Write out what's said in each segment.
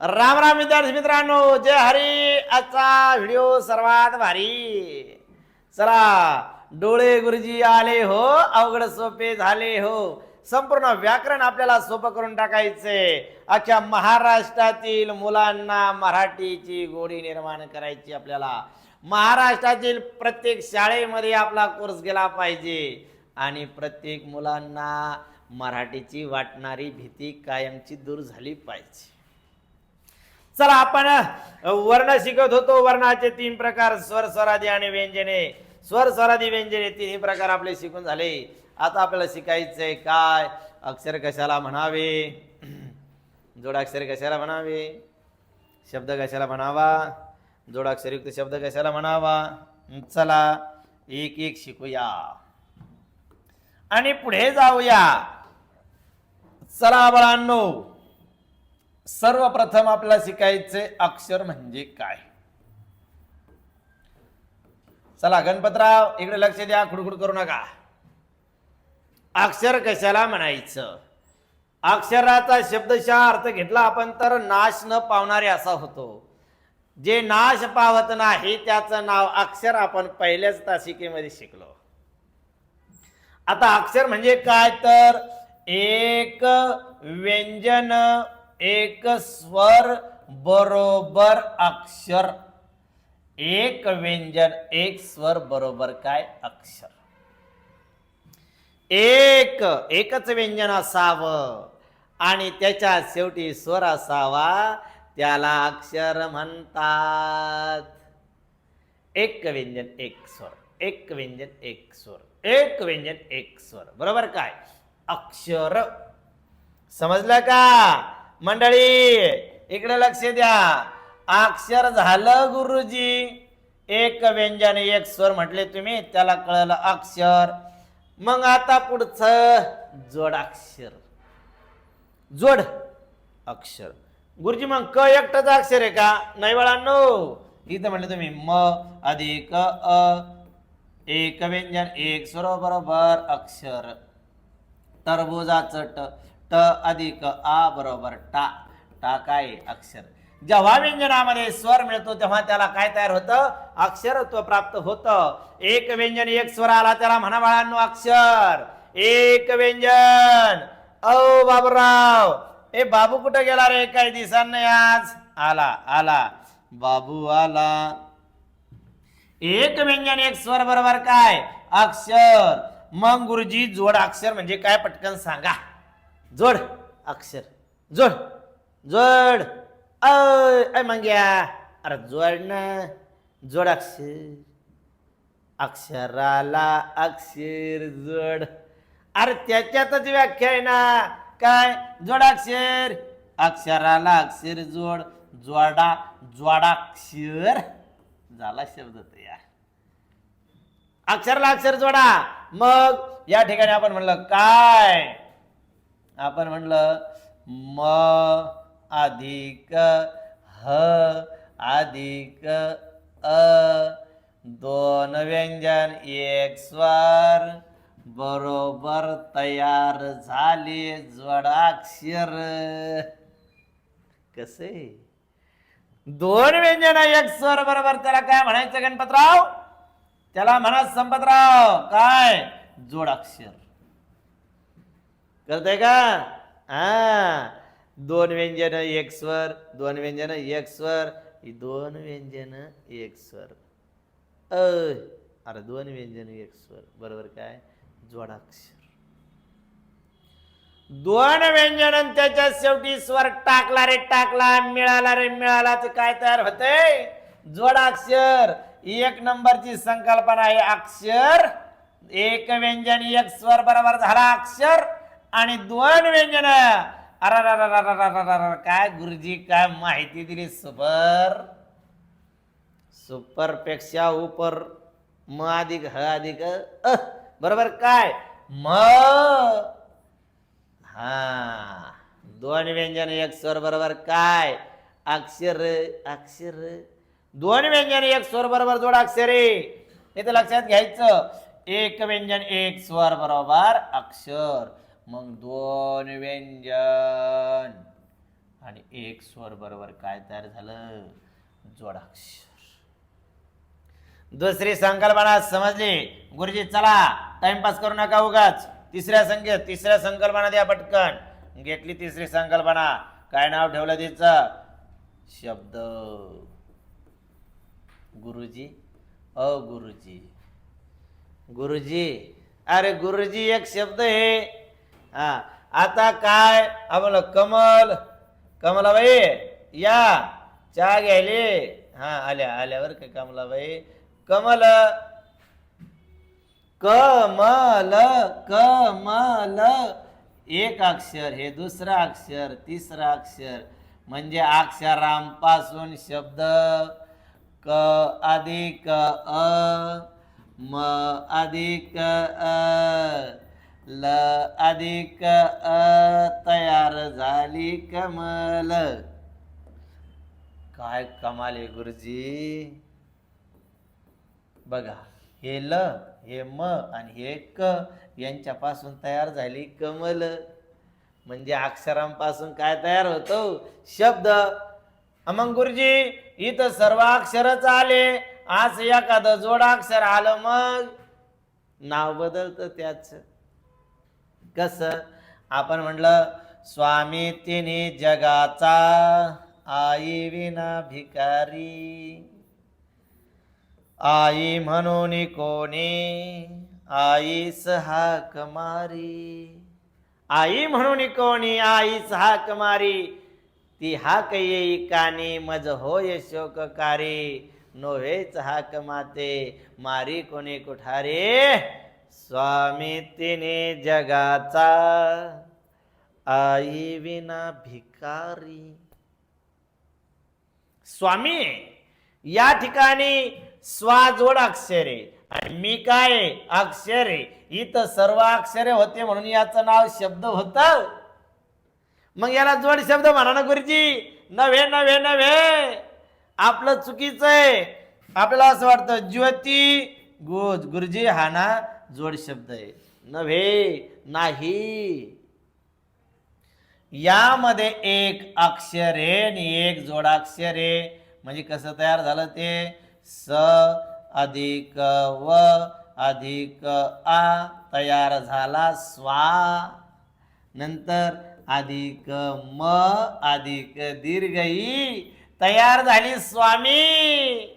राम राम विद्यार्थी मित्रांनो जय हरी. आजचा व्हिडिओ सर्वात भारी. चला डोळे गुरुजी आले हो अवघड सोपे झाले हो. संपूर्ण व्याकरण आपल्याला सोपं करून टाकायचे. अख्ख्या महाराष्ट्रातील मुलांना मराठीची गोडी निर्माण करायची आपल्याला. महाराष्ट्रातील प्रत्येक शाळेमध्ये आपला कोर्स गेला पाहिजे. आणि प्रत्येक मुलांना मराठीची वाटणारी भीती कायमची दूर झाली पाहिजे. चला आपण वर्ण शिकत होतो. वर्णाचे तीन प्रकार स्वर स्वरादी आणि व्यंजने. स्वर स्वरादी व्यंजने तिन्ही प्रकार आपले शिकून झाले. आता आपल्याला शिकायचंय काय? अक्षर कशाला म्हणावे? जोडाक्षर कशाला म्हणावे? शब्द कशाला म्हणावा? जोडाक्षरयुक्त शब्द कशाला म्हणावा? चला एक एक शिकूया. आणि पुढे जाऊया. चला बळांनो. सर्वप्रथम आपल्याला शिकायचे अक्षर म्हणजे काय? चला गणपतराव इकडे लक्ष द्या खुडखुड करू नका. अक्षर कशाला म्हणायचं? अक्षराचा शब्दशः अर्थ घेतला आपण तर नाश न पावणारे असा होतो. जे नाश पावत नाही त्याचं नाव अक्षर आपण पहिल्याच तासिकेमध्ये शिकलो. आता अक्षर म्हणजे काय? तर एक व्यंजन एक स्वर बरोबर अक्षर. एक व्यंजन एक स्वर बरोबर काय? अक्षर. एक एकच व्यंजन असावं आणि त्याच्या शेवटी स्वर असावा त्याला अक्षर म्हणतात. एक व्यंजन एक स्वर एक व्यंजन एक स्वर एक व्यंजन एक स्वर. बरोबर काय? अक्षर. समजलं का? मंडळी इकडे लक्ष द्या. अक्षर झालं गुरुजी. एक व्यंजन एक स्वर म्हटले तुम्ही त्याला कळलं अक्षर. मग आता पुढचं जोडाक्षर जोड अक्षर. गुरुजी मग क एकटाच अक्षर आहे का? नाही बाळांनो इथं म्हटलं तुम्ही म अधिक अ. एक व्यंजन एक स्वर बरोबर अक्षर. टरबुजाचं ट. ट अधिक आ बरोबर टा. टा काय? अक्षर. जेव्हा व्यंजनामध्ये स्वर मिळतो तेव्हा त्याला काय तयार होतं? अक्षरत्व प्राप्त होतं. एक व्यंजन एक स्वर आला त्याला म्हणा बाळांनो अक्षर. एक व्यंजन. औ बाबूराव. ए बाबू कुठं गेला रे? काही दिसा नाही आज. आला आला. बाबू आला. एक व्यंजन एक स्वर बरोबर काय? अक्षर. मग गुरुजी जोड अक्षर म्हणजे काय? पटकन सांगा. जोड. अक्षर. जोड. जोड. अय अय मंग्या. अरे जोड ना. जोड अक्षर. अक्षराला अक्षर जोड. अरे त्याच्यातच व्याख्या आहे ना. काय? जोडाक्षर अक्षराला अक्षर जोड. जोडा जोडाक्षर. झाला शब्द तयार. अक्षराला अक्षर जोडा. मग या ठिकाणी आपण म्हणलं काय? आपण म्हटलं म अधिक ह अधिक अ. दोन व्यंजन एक स्वर बरोबर तयार झाले जोडाक्षर कसे? दोन व्यंजन एक स्वर बरोबर त्याला काय म्हणायचं गणपतराव? त्याला म्हणा संपतराव काय? जोडाक्षर करताय का? हा. दोन व्यंजन एक स्वर दोन व्यंजन एक स्वर. ही दोन व्यंजन एक स्वर. अ. अरे दोन व्यंजन एक स्वर. बरोबर काय? जोडाक्षर. दोन व्यंजन त्याच्या शेवटी स्वर टाकला रे टाकला मिळाला रे मिळाला तर काय तयार होतंय? जोडाक्षर. एक नंबरची संकल्पना आहे अक्षर. एक व्यंजन एक स्वर बरोबर झाला अक्षर. आणि दोन व्यंजन. अरे काय गुरुजी काय माहिती दिली सुपर सुपरपेक्षा उपर म अधिक ह अधिक अ बरोबर काय म हा दोन व्यंजन एक स्वर बरोबर काय? अक्षर अक्षर. दोन व्यंजन एक स्वर बरोबर जोड अक्षरे. हे तर लक्षात घ्यायचं. एक व्यंजन एक स्वर बरोबर अक्षर. मग दोन व्यंजन. आणि एक स्वर बरोबर काय तयार झालं? जोडाक्षर. दुसरी संकल्पना समजली. गुरुजी चला टाइमपास करू नका उगाच. तिसऱ्या संख्येत तिसऱ्या संकल्पना द्या पटकन. घेतली तिसरी संकल्पना. काय नाव ठेवलं तिचं? शब्द. गुरुजी? अ गुरुजी. गुरुजी अरे गुरुजी एक शब्द आहे. हा. आता काय? आपलं कमल कमलाबाई या. चहा घ्यायले. हा आल्या आल्यावर काय कमलाबाई. कमल कमल कमल. एक अक्षर हे दुसरं अक्षर तिसरं अक्षर. म्हणजे अक्षरांपासून शब्द क अधिक अ म अधिक अ. ल अधिक अ तयार झाली कमल. काय कमाल आहे गुरुजी. बघा हे ल हे म आणि हे क यांच्यापासून तयार झाली कमल. म्हणजे अक्षरांपासून काय तयार होतो? शब्द. मग गुरुजी इथं सर्व अक्षरच आले. आज एखादं जोडाक्षर आलं मग. नाव बदलतं त्याच. कस आपण म्हटलं स्वामी तिने जगाचा आई विना भिकारी. आई म्हणून कोणी आईस हाक मारी. आई म्हणून कोणी आई हाक मारी. ती हाक येई कानी मज होय शोककारी. नोव्हेच हाक माते मारी कोणी कुठारे? स्वामी तिने जगाचा आई विना भिकारी. स्वामी या ठिकाणी स्वा जोड अक्षरे आणि मी काय अक्षरे? इथं सर्व अक्षरे होते म्हणून याचं नाव शब्द होत. मग याला जोड शब्द म्हणा ना गुरुजी. नव्हे नव्हे नव्हे. आपलं चुकीचं आहे. आपल्याला असं वाटतं ज्योती गोज गुरुजी हा ना जोड शब्द आहे. नव्हे नाही. यामध्ये एक अक्षर आहे आणि एक जोडाक्षर आहे. म्हणजे कसं तयार झालं ते? स अधिक व अधिक आ तयार झाला स्वा. नंतर अधिक म अधिक दीर्घ ई तयार झाली स्वामी.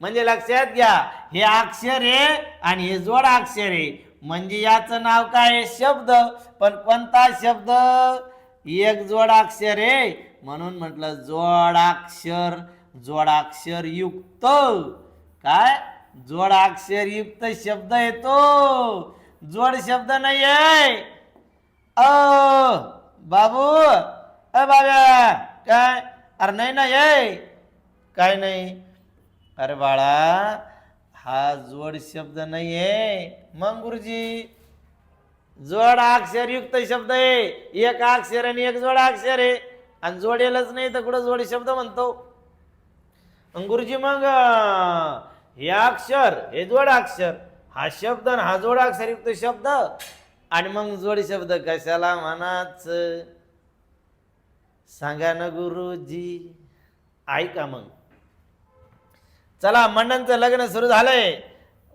म्हणजे लक्षात घ्या हे अक्षर आहे आणि हे जोड अक्षर आहे. म्हणजे याचं नाव काय आहे? शब्द. पण कोणता शब्द? एक जोडाक्षर आहे. म्हणून म्हटलं जोडाक्षर जोडाक्षर युक्त. काय? जोडाक्षर युक्त शब्द येतो जोड शब्द नाही आहे अ बाबू. अ बाब्या. काय? अरे नाही ना ये काय नाही? अरे बाळा हा जोड शब्द नाही आहे मग गुरुजी जोड अक्षर युक्त शब्द आहे. एक अक्षर आणि एक जोड अक्षर आहे. आणि जोडेलच नाही तर कुठं जोड शब्द म्हणतो? गुरुजी मग हे अक्षर हे जोड अक्षर हा शब्द आणि हा जोड अक्षर युक्त शब्द. आणि मग जोड शब्द कशाला म्हणाच सांगा ना गुरुजी. ऐका मग. चला मंडनचं लग्न सुरू झालंय.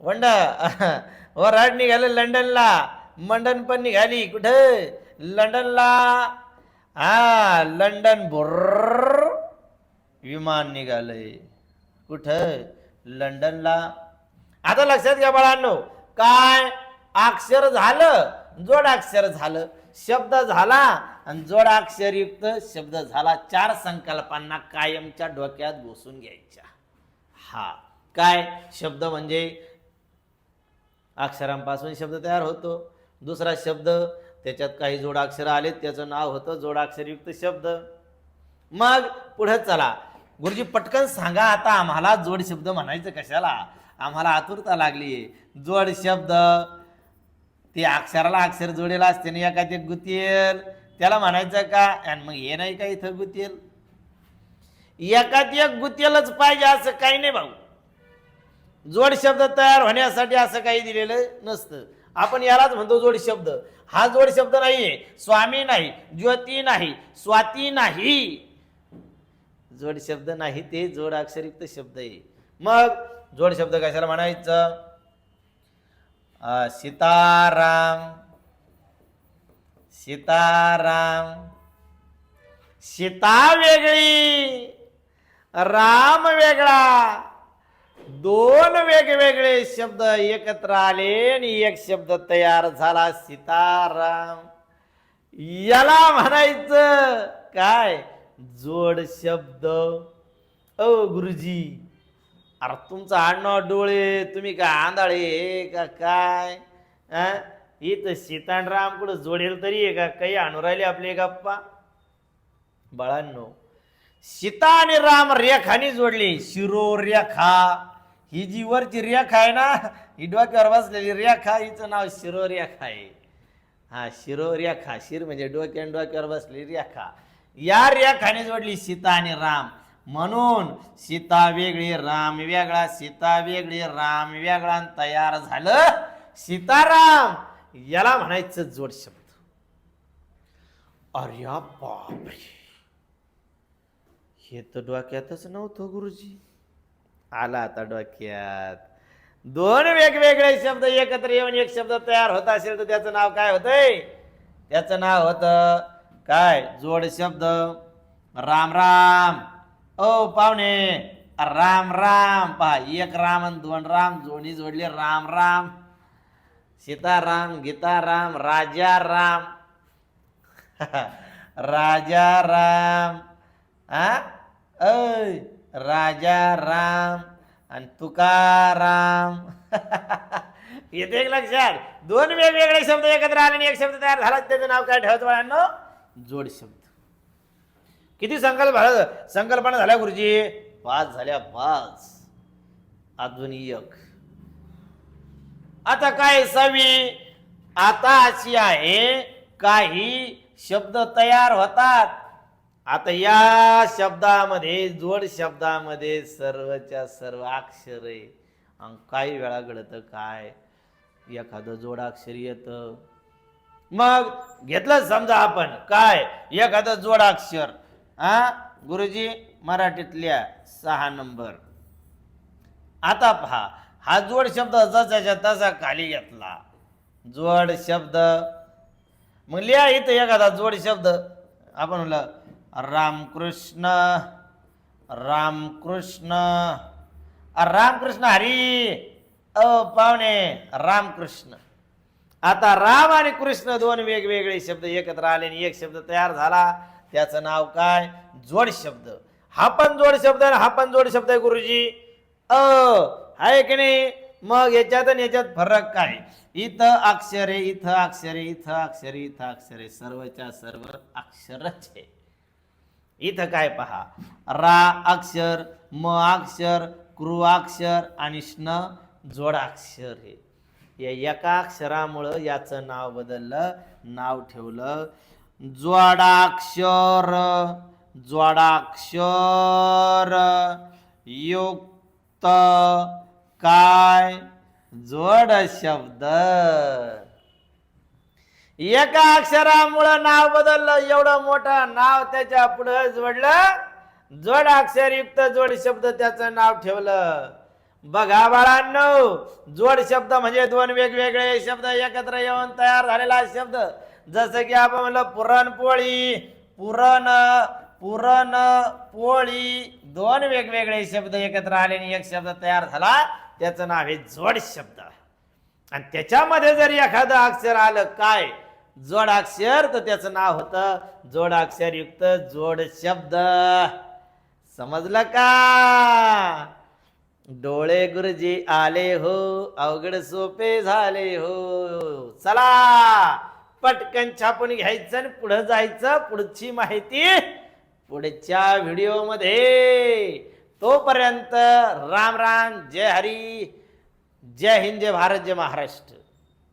वंड वराड निघाले लंडनला. मंडन पण निघाली कुठं? लंडनला. हा लंडन भुर्र विमान निघालंय. कुठं? लंडनला. आता लक्षात घ्या बाळांनो काय अक्षर झालं? जोडाक्षर झालं. शब्द झाला आणि जोडाक्षरयुक्त शब्द झाला. चार संकल्पांना कायमच्या डोक्यात घुसून घ्यायच्या. हा. काय? शब्द म्हणजे अक्षरांपासून शब्द तयार होतो. दुसरा शब्द त्याच्यात काही जोडाक्षर आले त्याचं नाव होतं जोडाक्षरयुक्त शब्द. मग पुढे चला. गुरुजी पटकन सांगा आता आम्हाला जोड शब्द म्हणायचं कशाला? आम्हाला आतुरता लागली. जोड शब्द ते अक्षराला अक्षर जोडेला असते ना एका ते गुतेल त्याला म्हणायचं का? आणि मग हे नाही का इथं गुतेल एकात एक गुतेलच पाहिजे असं काही नाही भाऊ. जोड शब्द तयार होण्यासाठी असं काही दिलेलं नसतं. आपण यालाच म्हणतो जोड शब्द. हा जोड शब्द नाहीये. स्वामी नाही ज्योती नाही स्वाती नाही. जोड शब्द नाही ते जोड अक्षरयुक्त शब्द आहे. मग जोड शब्द कशाला म्हणायचं? सीताराम सीताराम सीता वेगळी. राम वेगळा. दोन वेगवेगळे शब्द एकत्र आले आणि एक शब्द तयार झाला सीताराम. याला म्हणायचं काय? जोड शब्द. ओ गुरुजी अरे तुमचं आडनाव डोळे तुम्ही का आंधळे का काय? इथं सीताराम कुठं जोडेल तरी आहे का? काही आणू राहिले आपले गप्पा? बाळांनो सीता आणि राम रेखाने जोडली. शिरो रेखा. ही जी वरची रेखा आहे ना ही डोक्यावर बसलेली रेखा हिचं नाव शिरो रेखा आहे. हा शिरो रेखा. शिर म्हणजे डोक्यान डोक्यावर बसलेली रेखा. या रेखाने जोडली सीता आणि राम. म्हणून सीता वेगळी राम वेगळा सीता वेगळी राम वेगळा तयार झालं सीताराम. याला म्हणायचं जोड शब्द अरे बापरे. हे तर डोक्यातच नव्हतं गुरुजी. आला आता डोक्यात. दोन वेगवेगळे शब्द एकत्र येऊन एक शब्द तयार होत असेल तर त्याचं नाव काय होतंय? त्याचं नाव होतं काय? जोड शब्द. राम राम. ओ पाहुणे. राम राम. पहा एक राम आणि दोन राम जोडी जोडले. राम राम. सीताराम गीताराम राजा राम. राजा राम. हा अय राजा राम आणि तुकाराम. येते एक लक्षात? दोन वेगवेगळे शब्द एकत्र आले आणि एक शब्द तयार झाला. त्याचं नाव काय? ठेवायचं बाळांनो. जोड शब्द. किती संकल्प संकल्पना झाल्या गुरुजी. पाच झाल्या पाच. अजून एक. आता काय सवी? आता अशी आहे काही शब्द तयार होतात. आता या शब्दामध्ये जोड शब्दामध्ये सर्वच्या सर्व अक्षर आहे काही वेळा घडतं काय? एखादं जोडाक्षर येतं. मग घेतलं समजा आपण काय? एखादं जोडाक्षर हा गुरुजी मराठीतल्या सहा नंबर. आता पहा हा जोड शब्द जसाच्या तसा खाली घेतला. जोड शब्द. मग लिहा इथं एखादा जोड शब्द. आपण म्हणलं रामकृष्ण रामकृष्ण। रामकृष्ण हरी। अ पाहुणे रामकृष्ण। आता राम आणि कृष्ण दोन वेगवेगळे शब्द एकत्र आले आणि एक शब्द तयार झाला. त्याचं नाव काय? जोड शब्द. हा पण जोड शब्द आहे हा पण जोड शब्द आहे गुरुजी. अ आहे की नाही? मग याच्यात आणि याच्यात फरक काय? इथं अक्षरे इथं अक्षरे इथं अक्षरे इथं अक्षरे. सर्वच्या सर्व अक्षरच आहे. इथं काय पहा. रा अक्षर म अक्षर कृ अक्षर आणि स्न जोडाक्षर हे. या एका अक्षरामुळं याचं नाव बदललं नाव ठेवलं. जोडाक्षर जोडाक्षर युक्त काय? जोड शब्द. एका अक्षरामुळं नाव बदललं एवढं मोठं नाव त्याच्या पुढं जोडलं. जोड अक्षरयुक्त जोड शब्द त्याचं नाव ठेवलं. बघा बाळांनो जोड शब्द म्हणजे दोन वेगवेगळे शब्द एकत्र येऊन तयार झालेला शब्द. जसं की आपण म्हणलं पुरणपोळी पुरण पुरण पोळी दोन वेगवेगळे शब्द एकत्र आले आणि एक शब्द तयार झाला. त्याचं नाव आहे जोड शब्द. आणि त्याच्यामध्ये जर एखादं अक्षर आलं काय? जोडाक्षर तर त्याचं नाव होतं जोडाक्षरयुक्त युक्त जोड शब्द. समजलं का? डोळे गुरुजी आले हो अवघड सोपे झाले हो. चला पटकन छापून घ्यायचं आणि पुढं जायचं पुढची माहिती पुढच्या व्हिडिओमध्ये. तोपर्यंत राम राम जय हरी जय हिंद जय भारत जय महाराष्ट्र.